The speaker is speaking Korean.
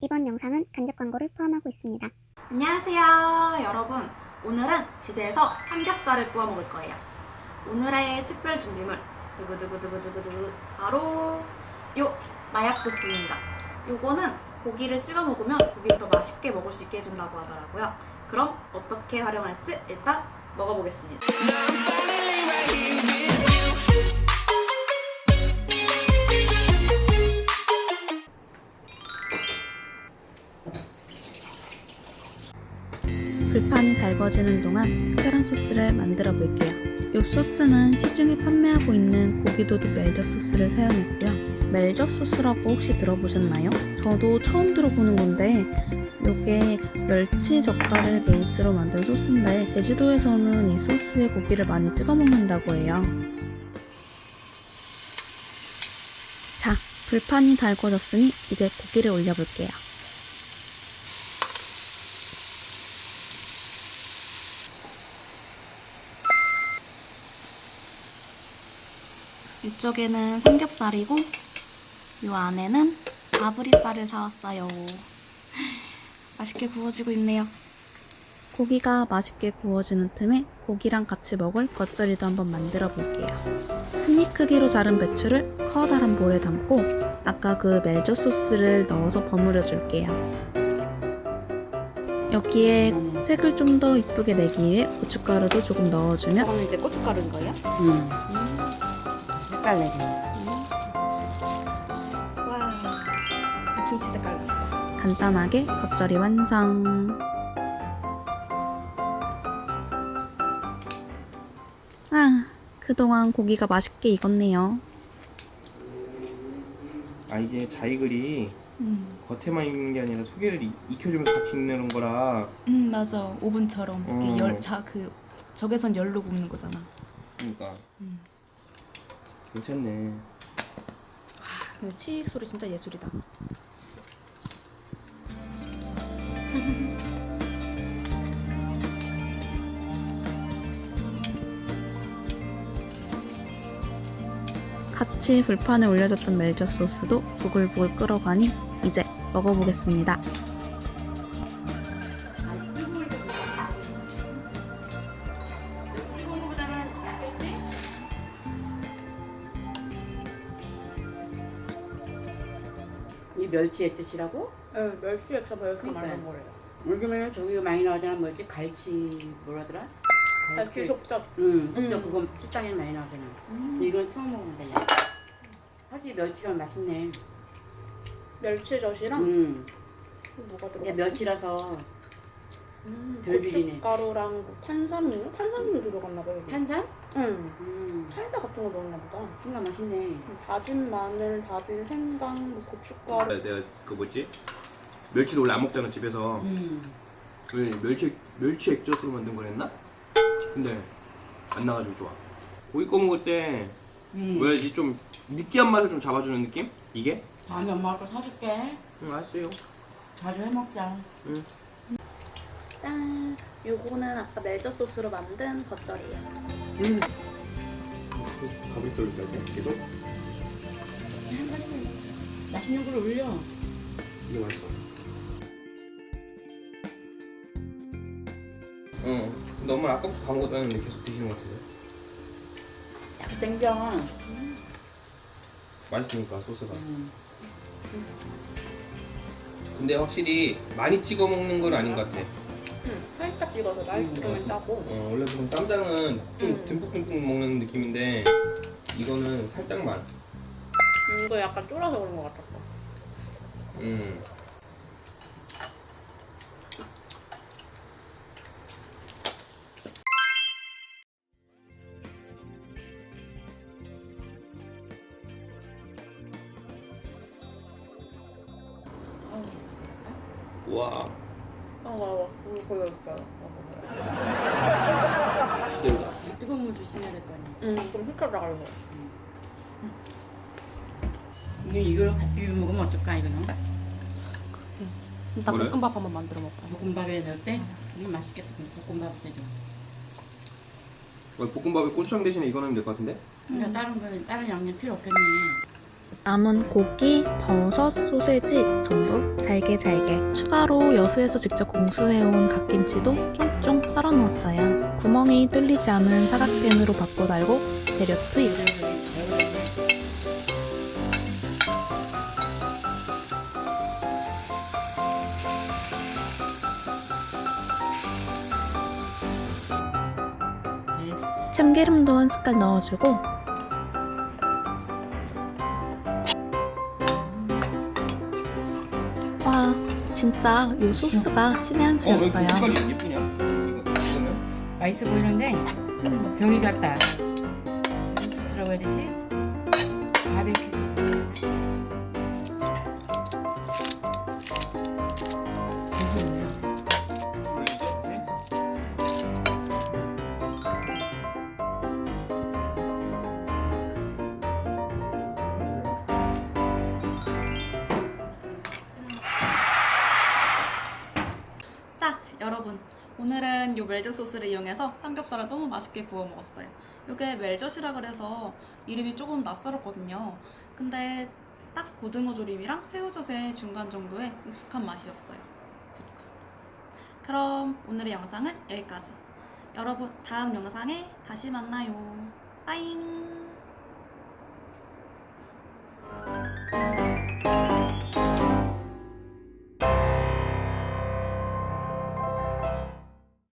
이번 영상은 간접 광고를 포함하고 있습니다. 안녕하세요 여러분. 오늘은 집에서 삼겹살을 구워 먹을 거예요. 오늘의 특별 준비물 두구두구두구두구두구 바로 요 마약 소스입니다. 요거는 고기를 찍어 먹으면 고기를 더 맛있게 먹을 수 있게 해준다고 하더라고요. 그럼 어떻게 활용할지 일단 먹어보겠습니다 불판이 달궈지는 동안 특별한 소스를 만들어 볼게요. 이 소스는 시중에 판매하고 있는 고기도둑 멜젓 소스를 사용했고요. 멜젓 소스라고 혹시 들어보셨나요? 저도 처음 들어보는 건데 이게 멸치 젓갈을 베이스로 만든 소스인데 제주도에서는 이 소스에 고기를 많이 찍어 먹는다고 해요. 자, 불판이 달궈졌으니 이제 고기를 올려볼게요. 이쪽에는 삼겹살이고 요 안에는 아브리살을 사왔어요 맛있게 구워지고 있네요 고기가 맛있게 구워지는 틈에 고기랑 같이 먹을 겉절이도 한번 만들어 볼게요. 한입 크기로 자른 배추를 커다란 볼에 담고 아까 그 멜젓 소스를 넣어서 버무려 줄게요. 여기에 색을 좀 더 이쁘게 내기 위해 고춧가루도 조금 넣어주면 이제 고춧가루인 거예요? 음. 색깔 내기. 와 김치 색깔 간단하게 겉절이 완성. 아, 그동안 고기가 맛있게 익었네요. 아 이게 자이글이 음, 겉에만 익는 게 아니라 속에를 이- 익혀주면서 같이 익는 거라 음 맞아 오븐처럼 어. 열, 자, 그 적외선 열로 굽는 거잖아 그러니까 음. 괜찮네 근데 치익 소리 진짜 예술이다 같이 불판에 올려졌던 멜젓 소스도 부글부글 끓어가니 이제 먹어보겠습니다. 멸치 액젓이라고? 네 멸치 액젓 왜 이렇게 그러니까요. 거래요 요즘에는 저기 많이 나오잖아. 뭐지? 갈치 뭐라더라? 갈치 속젓 응. 음. 음. 그거 식당에 많이 나오잖아. 근데 이건 처음 먹는다. 야. 사실 멸치랑 맛있네. 멸치젓이랑 음. 뭐가 이게 멸치라서 음, 덜 비리네. 고춧가루랑 그 탄산음료? 탄산음료 들어갔나 봐요. 여기. 탄산? 응. 음. 사이다 같은 거 넣었나 보다. 정말 맛있네. 다진 마늘, 다진 생강, 뭐 고춧가루. 내가 그 뭐지 멸치도 원래 안 먹잖아 집에서 음. 왜 멸치 멸치 액젓으로 만든 거랬나? 근데 안 나가지고 좋아 고기 꺼 먹을 때 음. 뭐야지 좀 느끼한 맛을 좀 잡아주는 느낌? 이게? 다음에 엄마가 또 사줄게. 응 알았어요 자주 해먹자. 짠. 요거는 아까 멜젓 소스로 만든 겉절이에요. 응 가브리 소리까지 계속 맛있는 걸 올려. 이게 맛있어 응 근데 엄마 아까부터 다 먹었다는데 계속 드시는 것 같은데 약 땡겨. 맛있으니까 소스가 음. 근데 확실히 많이 찍어 먹는 건 아닌 것 같아. 응. 살짝 음, 찍으면 맞아. 짜고. 어, 원래 보통 쌈장은 좀 음. 듬뿍듬뿍 먹는 느낌인데 이거는 살짝만. 음, 이거 약간 쫄아서 그런 것 같았어. 음. 와, 어, 와와. 이거 거의 없어요. 기대된다. 뜨거운 물 조심해야 될 거 아니야. 응, 좀 휘쳐나가는 거. 이거 이걸 같이 비벼 먹으면 어떨까 이거는? 일단 뭐래? 볶음밥 한번 만들어 먹어요. 볶음밥에 넣을 때 이거 맛있겠다. 볶음밥 때도. 어, 볶음밥에 고추장 대신에 이거 넣으면 될 것 같은데? 그러니까 다른 거 다른 양념 필요 없겠네. 남은 고기, 버섯, 소세지 전부 잘게 잘게 추가로 여수에서 직접 공수해온 갓김치도 쫑쫑 썰어 넣었어요. 구멍이 뚫리지 않은 사각팬으로 바꿔 달고 재료 투입. 참기름도 한 숟갈 넣어주고 진짜 요 소스가 신의 한 수였어요. 맛있어 보이는데 정이 같다. 무슨 소스라고 해야 되지? 바베큐 소스. 오늘은 요 멜젓 소스를 이용해서 삼겹살을 너무 맛있게 구워 먹었어요. 요게 멜젓이라 그래서 이름이 조금 낯설었거든요. 근데 딱 고등어 조림이랑 새우젓의 중간 정도의 익숙한 맛이었어요. 그럼 오늘의 영상은 여기까지. 여러분, 다음 영상에 다시 만나요. 빠잉!